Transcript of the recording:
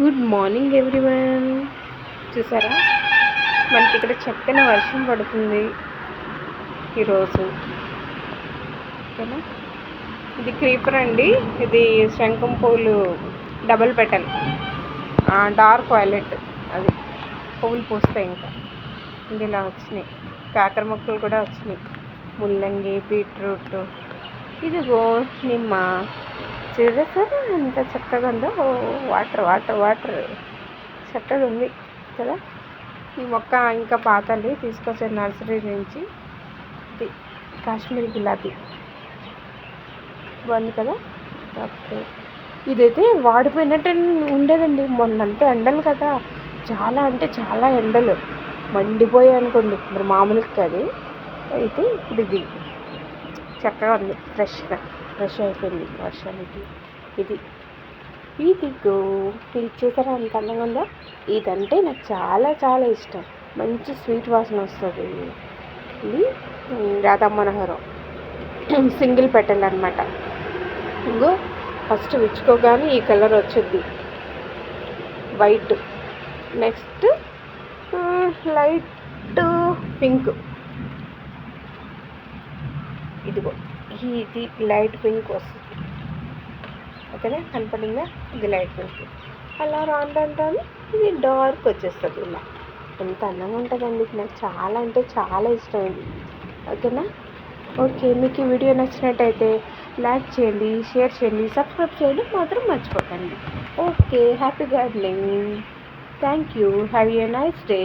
Good morning everyone చూసారా? మనకి ఇక్కడ చక్కని వర్షం పడుతుంది ఈరోజు. ఓకేనా? ఇది క్రీపర్ అండి. ఇది శంఖం పూలు డబల్ పెటల్ డార్క్ వైలెట్ అది. పువ్వులు పూస్తాయి ఇంకా. ఇది ఇలా వచ్చినాయి. కాకర మొక్కలు కూడా వచ్చినాయి. ముల్లంగి బీట్రూట్. ఇదిగో నిమ్మ. చూడసారా ఎంత చక్కగా ఉందో. ఓ వాటర్ వాటర్ వాటర్. చక్కగా ఉంది కదా. ఈ మొక్క ఇంకా పాతది తీసుకొచ్చాను నర్సరీ నుంచి. ఇది కాశ్మీర్ గులాబీ. బాగుంది కదా? ఓకే. ఇదైతే వాడిపోయినట్టు ఉండేదండి. మొన్నంతా ఎండలు కదా. చాలా అంటే చాలా ఎండలు. మండిపోయాయి అనుకోండి. మరి మామూలుగా అది అయితే ఇప్పుడు ఇది చక్కగా ఉంది. ఫ్రెష్గా ఫ్రెష్ అయిపోయింది వర్షానికి. ఇది. ఇదిగో ఇది చూసారా ఎంత అందంగా ఉందో? ఇదంటే నాకు చాలా చాలా ఇష్టం. మంచి స్వీట్ వాసన వస్తుంది. ఇది రాధా మనోహరం. సింగిల్ పెటల్ అనమాట ఇంకో ఫస్ట్ విచ్చుకోగానే ఈ కలర్ వచ్చింది వైట్. Next light pink. ఇదిగో ఇది లైట్ పింక్ వస్తుంది. ఓకేనా? కనపడిందా? ఇది లైట్ పింక్ అలా రాను రాను ఇది డార్క్ వచ్చేస్తుంది ఇలా. ఎంత అందంగా ఉంటుందండి. నాకు చాలా అంటే చాలా ఇష్టం ఇది. ఓకేనా? ఓకే మీకు ఈ వీడియో నచ్చినట్టయితే లైక్ చేయండి షేర్ చేయండి సబ్స్క్రైబ్ చేయండి మాత్రం మర్చిపోకండి. Okay happy gardening thank you have a nice day